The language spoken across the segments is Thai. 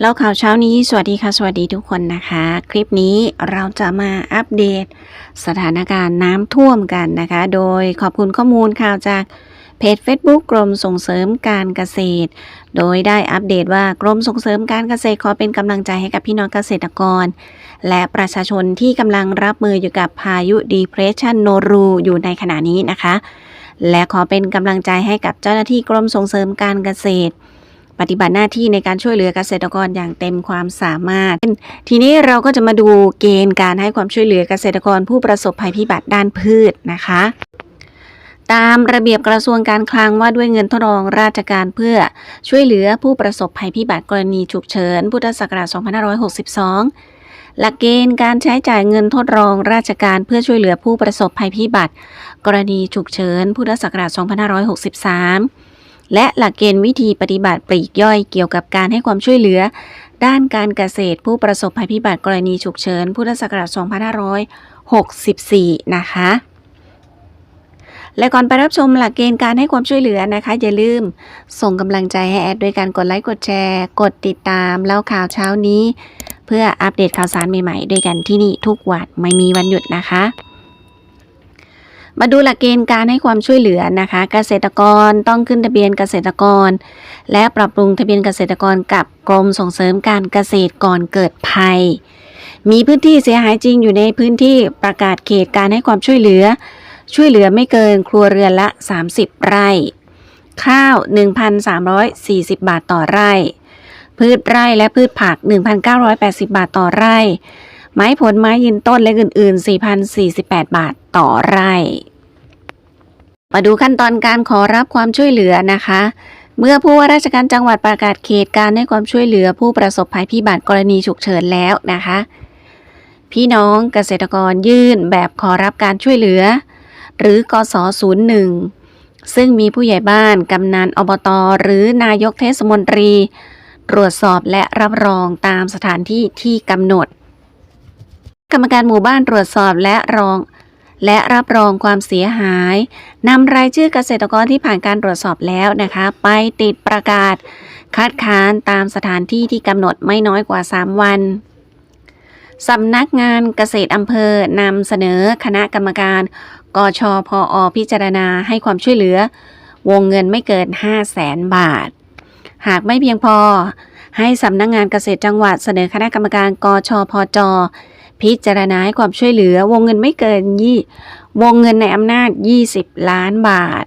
เล่าข่าวเช้านี้ สวัสดีค่ะ สวัสดีทุกคนนะคะ คลิปนี้เราจะมาอัปเดต สถานการณ์น้ำท่วมกันนะคะ โดยขอบคุณข้อมูลข่าวจากเพจ Facebook กรมส่งเสริมการเกษตร โดยได้อัปเดตว่ากรมส่งเสริมการเกษตรขอเป็นกำลังใจให้กับพี่น้องเกษตรกร และประชาชนที่กำลังรับมืออยู่กับพายุ Depression Noru อยู่ในขณะนี้นะคะ และขอเป็นกำลังใจให้กับเจ้าหน้าที่กรมส่งเสริมการเกษตร ปฏิบัติหน้าที่ในการช่วยเหลือเกษตรกรอย่างเต็มความสามารถ ทีนี้เราก็จะมาดูเกณฑ์การให้ความช่วยเหลือเกษตรกรผู้ประสบภัยพิบัติด้านพืชนะคะ ตามระเบียบกระทรวงการคลังว่าด้วยเงินทดลองราชการเพื่อช่วยเหลือผู้ประสบภัยพิบัติกรณีฉุกเฉิน พุทธศักราช 2562หลักเกณฑ์การใช้จ่ายเงินทดลองราชการเพื่อช่วยเหลือผู้ประสบภัยพิบัติ กรณีฉุกเฉิน พุทธศักราช 2563 และหลักเกณฑ์วิธีปฏิบัติปลีกย่อยเกี่ยวกับการให้ความช่วยเหลือ ด้านการเกษตรผู้ประสบภัยพิบัติกรณีฉุกเฉิน พุทธศักราช 2564 นะคะ และก่อนไปรับชมหลักเกณฑ์การให้ความช่วยเหลือนะคะ อย่าลืมส่งกำลังใจให้แอดด้วยการกดไลค์กดแชร์ กดติดตามเล่าข่าวเช้านี้ เพื่ออัปเดตข่าวสารใหม่ๆ ด้วยกันที่นี่ทุกวันไม่มีวันหยุดนะคะ มาดูหลักเกณฑ์การให้ความช่วยเหลือนะคะ เกษตรกรต้องขึ้นทะเบียนเกษตรกร และปรับปรุงทะเบียนเกษตรกรกับกรมส่งเสริมการเกษตรก่อนเกิดภัย มีพื้นที่เสียหายจริงอยู่ในพื้นที่ประกาศเขตการให้ความช่วยเหลือ ช่วยเหลือไม่เกินครัวเรือนละ 30 ไร่ ข้าว 1,340 บาทต่อไร่ พืชไร่และพืชผัก 1,980 บาทต่อไร่ ไม้ผลไม้ยืนต้นและอื่นๆ 4,048 บาทต่อไร่ มาดูขั้นตอนการขอรับความช่วยเหลือนะคะ เมื่อผู้ว่าราชการจังหวัดประกาศเขตการให้ความช่วยเหลือผู้ประสบภัยพิบัติกรณีฉุกเฉินแล้วนะคะ พี่น้องเกษตรกรยื่นแบบขอรับการช่วยเหลือ หรือกส01ซึ่งมีผู้ใหญ่บ้านกำนันอบต หรือนายกเทศมนตรี ตรวจสอบและรับรองตามสถานที่ที่กำหนด กรรมการหมู่บ้านตรวจสอบและรอง และรับรองความเสียหายนำรายชื่อเกษตรกรที่ผ่านการตรวจสอบแล้วนะคะ ไปติดประกาศ คัดค้านตามสถานที่ที่กำหนดไม่น้อยกว่า 3 วันสำนักงานเกษตรอำเภอนำเสนอคณะกรรมการกชพอพิจารณาให้ความช่วยเหลือ วงเงินไม่เกิน 5 0 0แสนบาท หากไม่เพียงพอ ให้สำนักงานเกษตรจังหวัดเสนอคณะกรรมการกชพจ พิจารณาให้ความช่วยเหลือวงเงินไม่เกินยี่วงเงินในอำนาจ 20 ล้านบาท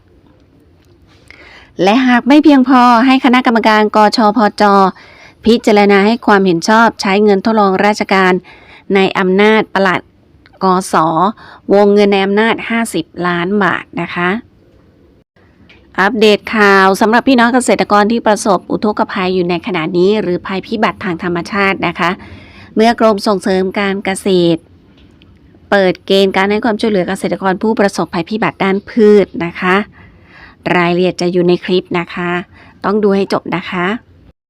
และหากไม่เพียงพอให้คณะกรรมการกชพจ พิจารณาให้ความเห็นชอบใช้เงินทดลองราชการในอำนาจประหลัดกสวงเงินในอำนาจ 50 ล้านบาทนะคะ อัปเดตข่าวสำหรับพี่น้องเกษตรกรที่ประสบอุทกภัยอยู่ในขณะนี้ หรือภัยพิบัติทางธรรมชาตินะคะ เมื่อกรมส่งเสริมการเกษตร เปิดเกณฑ์การให้ความช่วยเหลือเกษตรกรผู้ประสบภัยพิบัติด้านพืชนะคะ รายละเอียดจะอยู่ในคลิปนะคะ ต้องดูให้จบนะคะ